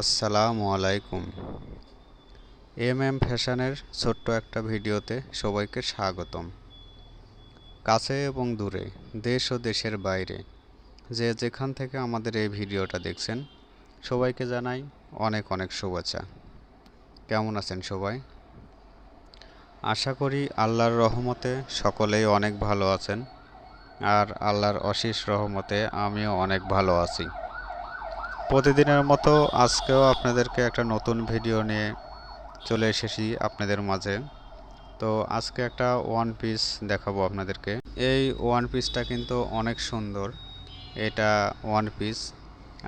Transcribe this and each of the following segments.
আসসালামু আলাইকুম। M M ফ্যাশনের ছোট্ট একটা ভিডিওতে সবাইকে স্বাগতম। কাছে এবং দূরে, দেশ ও দেশের বাইরে, যে যেখান থেকে আমাদের এই ভিডিওটা দেখছেন, সবাইকে জানাই অনেক অনেক শুভেচ্ছা। কেমন আছেন সবাই? আশা করি আল্লাহর রহমতে সকলেই অনেক ভালো আছেন, আর আল্লাহর অশেষ রহমতে আমিও অনেক ভালো আছি। প্রতিদিনের মতো আজকেও আপনাদেরকে একটা নতুন ভিডিও নিয়ে চলে এসেছি আপনাদের মাঝে। তো আজকে একটা ওয়ান পিস দেখাবো আপনাদেরকে। এই ওয়ান পিসটা কিন্তু অনেক সুন্দর। এটা ওয়ান পিস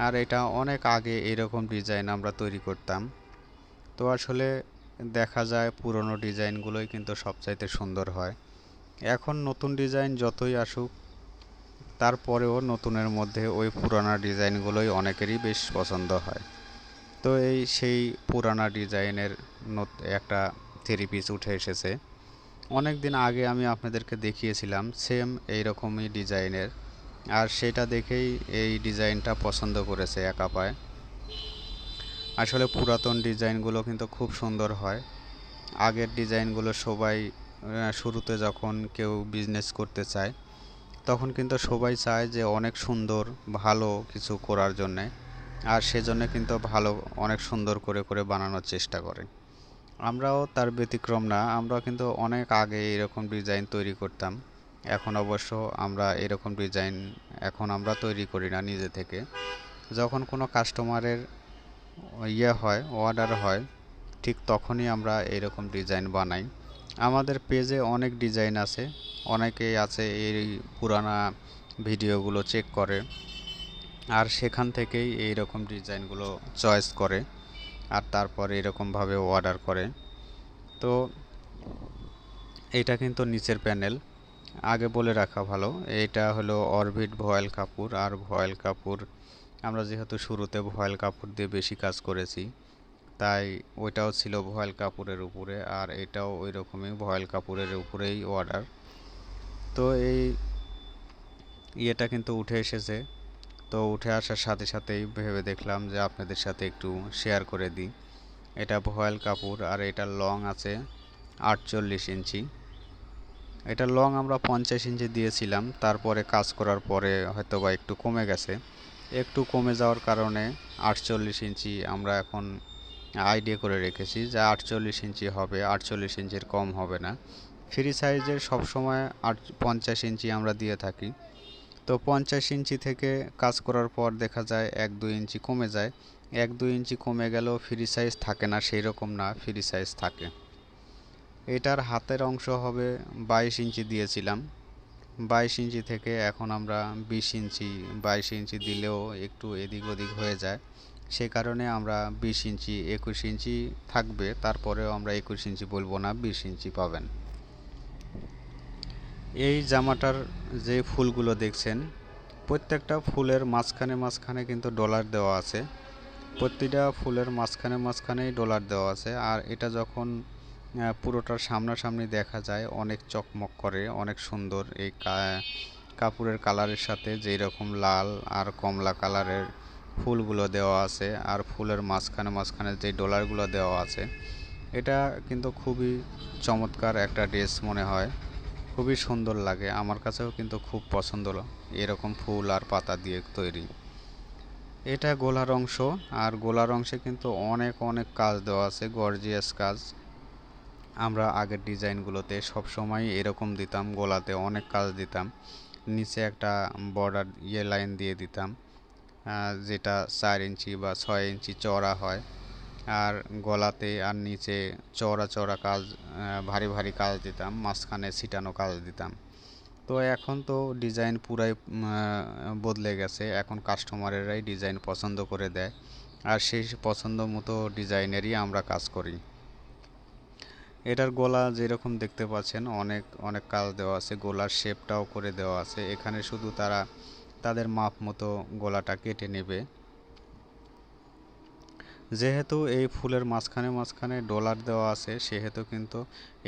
আর এটা অনেক আগে এরকম ডিজাইন আমরা তৈরি করতাম। তো আসলে দেখা যায় পুরনো ডিজাইনগুলোই কিন্তু সবচাইতে সুন্দর হয়। এখন নতুন ডিজাইন যতই আসুক তারপরেও নতুনের মধ্যে ওই পুরানা ডিজাইনগুলোই অনেকেরই বেশ পছন্দ হয়। তো এই সেই পুরানা ডিজাইনের একটা থ্রি পিস উঠে এসেছে। অনেক দিন আগে আমি আপনাদেরকে দেখিয়েছিলাম সেম এই রকমই ডিজাইনের। আর সেটা দেখেই এই ডিজাইনটা পছন্দ করেছে একা পায়। আসলে পুরাতন ডিজাইনগুলো কিন্তু খুব সুন্দর হয়। আগের ডিজাইনগুলো সবাই শুরুতে যখন কেউ বিজনেস করতে চায় তখন কিন্তু সবাই চায় যে অনেক সুন্দর, ভালো কিছু করার জন্যে। আর সেজন্য কিন্তু ভালো, অনেক সুন্দর করে করে বানানোর চেষ্টা করে। আমরাও তার ব্যতিক্রম না, আমরা কিন্তু অনেক আগে এরকম ডিজাইন তৈরি করতাম। এখন অবশ্য আমরা এরকম ডিজাইন এখন আমরা তৈরি করি না নিজে থেকে। যখন কোনো কাস্টমারের ইয়ে হয় অর্ডার হয়, ঠিক তখনই আমরা এরকম ডিজাইন বানাই। আমাদের পেজে অনেক ডিজাইন আছে। অনেকেই আছে এই পুরানা ভিডিওগুলো চেক করে। আর সেখান থেকেই এই রকম ডিজাইনগুলো চয়েস করে আর তারপর এরকমভাবে অর্ডার করে। তো এটা কিন্তু নিচের প্যানেল আগে বলে রাখা ভালো এইটা হলো অরবিট ভয়েল কাপড়। আর ভয়েল কাপড়, আমরা যেহেতু শুরুতে ভয়েল কাপড় দিয়ে বেশি কাজ করেছি তাই ওইটাও ছিল ভয়েল কাপড়ের উপরে, আর এটাও ওই রকমই ভয়েল কাপড়ের উপরেই অর্ডার তো এই ইয়েটা কিন্তু উঠে এসেছে। তো উঠে আসার সাথে সাথেই ভেবে দেখলাম যে আপনাদের সাথে একটু শেয়ার করে দিই। এটা ভয়েল কাপড় আর এটা লং আছে আটচল্লিশ ইঞ্চি। এটা লং আমরা পঞ্চাশ ইঞ্চি দিয়েছিলাম, তারপরে কাজ করার পরে হয়তো বা একটু কমে গেছে। একটু কমে যাওয়ার কারণে আটচল্লিশ ইঞ্চি আমরা এখন আইডিয়া করে রেখেছি যে আটচল্লিশ ইঞ্চি হবে, আটচল্লিশ ইঞ্চির কম হবে না। ফ্রি সাইজের সবসময় আট, পঞ্চাশ ইঞ্চি আমরা দিয়ে থাকি। তো পঞ্চাশ ইঞ্চি থেকে কাজ করার পর দেখা যায় এক, দুই ইঞ্চি কমে যায়। এক, দুই ইঞ্চি কমে গেলেও ফ্রি সাইজ থাকে না সেই রকম না ফ্রি সাইজ থাকে। এটার হাতের অংশ হবে বাইশ ইঞ্চি দিয়েছিলাম। বাইশ ইঞ্চি থেকে এখন আমরা বিশ ইঞ্চি, বাইশ ইঞ্চি দিলেও একটু এদিক ওদিক হয়ে যায়। সে কারণে আমরা বিশ ইঞ্চি, একুশ ইঞ্চি থাকবে, তারপরেও আমরা একুশ ইঞ্চি বলব না, বিশ ইঞ্চি পাবেন। এই জামাটার যে ফুলগুলো দেখছেন, প্রত্যেকটা ফুলের মাঝখানে মাঝখানে কিন্তু ডলার দেওয়া আছে। প্রতিটা ফুলের মাঝখানে মাঝখানেই ডলার দেওয়া আছে, আর এটা যখন পুরোটার সামনাসামনি দেখা যায়, অনেক চকমক করে, অনেক সুন্দর এই কাপড়ের কালারের সাথে যেই রকম লাল আর কমলা কালারের ফুলগুলো দেওয়া আছে আর ফুলের মাঝখানে মাঝখানে যে ডলারগুলো দেওয়া আছে, এটা কিন্তু খুবই চমৎকার একটা ড্রেস মনে হয়। খুবই সুন্দর লাগে, আমার কাছেও কিন্তু খুব পছন্দ এরকম ফুল আর পাতা দিয়ে তৈরি। এটা গোলার অংশ, আর গোলার অংশে কিন্তু অনেক অনেক কাজ দেওয়া আছে, গর্জিয়াস কাজ। আমরা আগের ডিজাইনগুলোতে সবসময় এরকম দিতাম, গোলাতে অনেক কাজ দিতাম। নিচে একটা বর্ডার ইয়ে লাইন দিয়ে দিতাম। যেটা চার ইঞ্চি বা ছয় ইঞ্চি চড়া হয়। আর গলাতে আর নিচে চড়া চড়া কাজ ভারী ভারী কাজ দিতাম, মাঝখানে ছিটানো কাজ দিতাম। তো এখন তো ডিজাইন পুরাই বদলে গেছে। এখন কাস্টমারেরাই ডিজাইন পছন্দ করে দেয়। আর সেই পছন্দ মতো ডিজাইনেরই আমরা কাজ করি। এটার গলা যেরকম দেখতে পাচ্ছেন, অনেক অনেক কাজ দেওয়া আছে। গলার শেপটাও করে দেওয়া আছে। এখানে শুধু তারা তাদের মাপ মতো গলাটা কেটে নেবে। যেহেতু এই ফুলের মাঝখানে মাঝখানে ডলার দেওয়া আছে, সেহেতু কিন্তু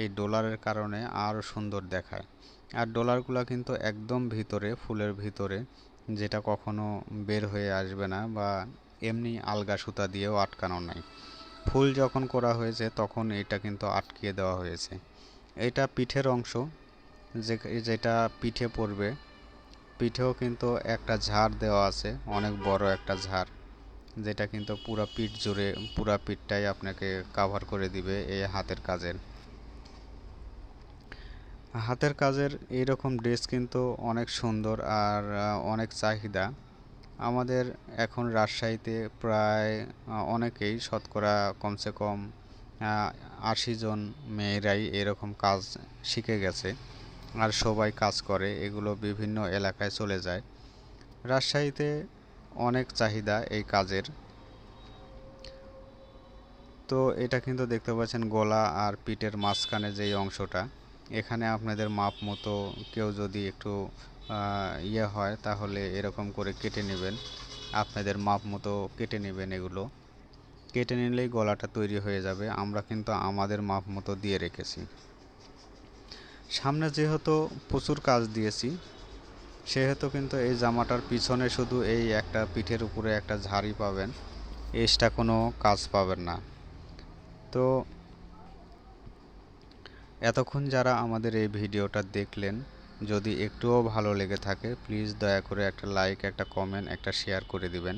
এই ডলারের কারণে আরও সুন্দর দেখায়। আর ডলারগুলো কিন্তু একদম ভিতরে, ফুলের ভিতরে, যেটা কখনো বের হয়ে আসবে না বা এমনি আলগা সুতা দিয়েও আটকানো নাই। ফুল যখন করা হয়েছে, তখন এটা কিন্তু আটকিয়ে দেওয়া হয়েছে। এটা পিঠের অংশ, যে যেটা পিঠে পড়বে পিঠেও কিন্তু একটা ঝাড় দেওয়া আছে, অনেক বড় একটা ঝাড়, যেটা কিন্তু পুরা পিঠ জুড়ে, পুরা পিঠটাই আপনাকে কাভার করে দিবে এই হাতের কাজের। হাতের কাজের এইরকম ড্রেস কিন্তু অনেক সুন্দর আর অনেক চাহিদা। আমাদের এখন রাজশাহীতে প্রায় অনেকেই শতকরা কমসে কম আশি জন মেয়েরাই এরকম কাজ শিখে গেছে। আর সবাই কাজ করে, এগুলো বিভিন্ন এলাকায় চলে যায়। রাজশাহীতে অনেক চাহিদা এই কাজের। তো এটা কিন্তু দেখতে পাচ্ছেন গলা আর পিঠের মাঝখানে যেই অংশটা। এখানে আপনাদের মাপ মতো কেউ যদি একটু ইয়ে হয় তাহলে এরকম করে কেটে নেবেন। আপনাদের মাপ মতো কেটে নেবেন এগুলো। কেটে নিলেই গলাটা তৈরি হয়ে যাবে। আমরা কিন্তু আমাদের মাপ মতো দিয়ে রেখেছি। সামনে যেহেতু প্রচুর কাজ দিয়েছি, সেহেতু কিন্তু এই জামাটার পিছনে শুধু এই একটা পিঠের উপরে একটা ঝাড়ি পাবেন, এক্সট্রা কোনো কাজ পাবেন না। তো এতক্ষণ যারা আমাদের এই ভিডিওটা দেখলেন, যদি একটুও ভালো লেগে থাকে, প্লিজ দয়া করে একটা লাইক, একটা কমেন্ট, একটা শেয়ার করে দিবেন।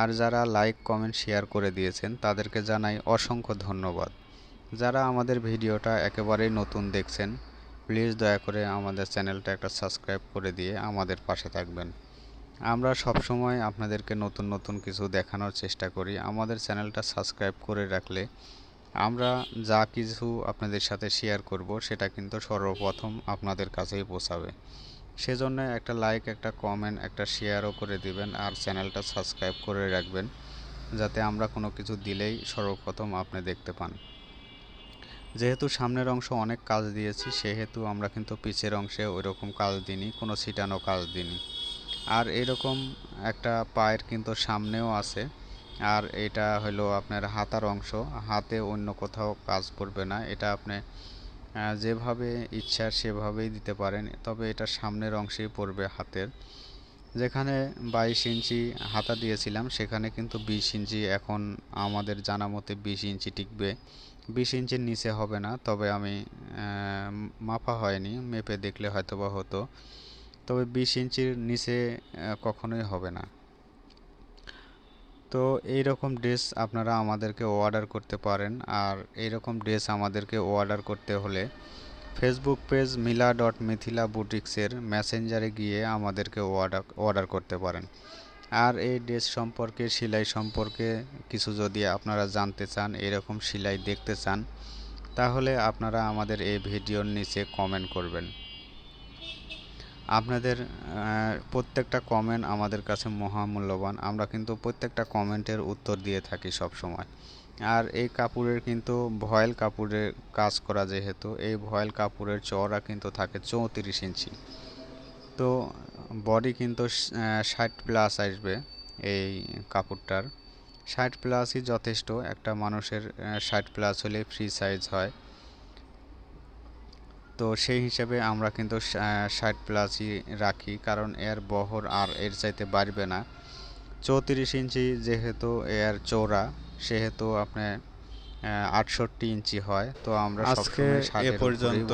আর যারা লাইক, কমেন্ট, শেয়ার করে দিয়েছেন, তাদেরকে জানাই অসংখ্য ধন্যবাদ। যারা আমাদের ভিডিওটা একেবারেই নতুন দেখছেন প্লিজ দয়া করে আমাদের চ্যানেলটা একটা সাবস্ক্রাইব করে দিয়ে আমাদের পাশে থাকবেন। আমরা সব সময় আপনাদেরকে নতুন নতুন কিছু দেখানোর চেষ্টা করি। আমাদের চ্যানেলটা সাবস্ক্রাইব করে রাখলে আমরা যা কিছু আপনাদের সাথে শেয়ার করব, সেটা কিন্তু সর্বপ্রথম আপনাদের কাছেই পৌঁছাবে। সেজন্য একটা লাইক একটা কমেন্ট একটা শেয়ারও করে দিবেন আর চ্যানেলটা সাবস্ক্রাইব করে রাখবেন, যাতে আমরা কোনো কিছু দিলেই সর্বপ্রথম আপনি দেখতে পান। যেহেতু সামনের অংশ অনেক কাজ দিয়েছি, সেহেতু আমরা কিন্তু পিছের অংশে ওই রকম কাজ দিইনি, কোনো ছিটানো কাজ দিইনি। আর এরকম একটা পায়ের কিন্তু সামনেও আছে, আর এটা হলো আপনার হাতার অংশ, হাতে অন্য কোথাও কাজ করবে না, এটা আপনি যেভাবে ইচ্ছা সেভাবেই দিতে পারেন, তবে এটা সামনের অংশেই পড়বে হাতের। যেখানে বাইশ ইঞ্চি হাতা দিয়েছিলাম, সেখানে কিন্তু বিশ ইঞ্চি, এখন আমাদের জানা মতে বিশ ইঞ্চি টিকবে। বিশ ইঞ্চির নিচে হবে না, তবে আমি মাপা হয়নি, মেপে দেখলে হয়তো বা হতো। তবে বিশ ইঞ্চির নিচে কখনোই হবে না। তো এই রকম ড্রেস আপনারা আমাদেরকে অর্ডার করতে পারেন, আর এই রকম ড্রেস আমাদেরকে অর্ডার করতে হলে Facebook page Mila dot Mithila বুটিক্সের মেসেঞ্জারে গিয়ে আমাদেরকে অর্ডার অর্ডার করতে পারেন। আর এই ড্রেস সম্পর্কে, সেলাই সম্পর্কে কিছু যদি আপনারা জানতে চান, এরকম সেলাই দেখতে চান, তাহলে আপনারা আমাদের এই ভিডিওর নিচে কমেন্ট করবেন। আপনাদের প্রত্যেকটা কমেন্ট আমাদের কাছে মহামূল্যবান। আমরা কিন্তু প্রত্যেকটা কমেন্টের উত্তর দিয়ে থাকি সব সময়। আর এই কাপড়ের কিন্তু ভয়েল কাপড়ের কাজ করা যেহেতু, এই ভয়েল কাপড়ের চওড়া কিন্তু থাকে চৌত্রিশ ইঞ্চি। তো বডি কিন্তু ষাট প্লাস আসবে এই কাপড়টার। ষাট প্লাসই যথেষ্ট, একটা মানুষের ষাট প্লাস হলে ফ্রি সাইজ হয়। তো সেই হিসাবে আমরা কিন্তু ষাট প্লাসই রাখি, কারণ এর বহর আর এর চাইতে বাড়বে না। চৌত্রিশ ইঞ্চি যেহেতু এর চৌড়া সেহেতু আপনার আটষট্টি ইঞ্চি হয় তো আমরা আজকে এ পর্যন্ত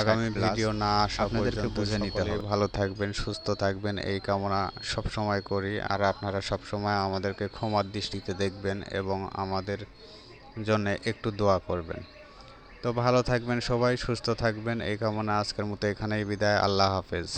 আগামী ভিডিও না আসা আপনাদেরকে বুঝে নিতে হবে। ভালো থাকবেন সুস্থ থাকবেন এই কামনা সব সময় করি। আর আপনারা সব সময় আমাদেরকে ক্ষমার দৃষ্টিতে দেখবেন এবং আমাদের জন্য একটু দোয়া করবেন। তো ভালো থাকবেন সবাই সুস্থ থাকবেন এই কামনা আজকের মতো এখানেই বিদায় আল্লাহ হাফেজ।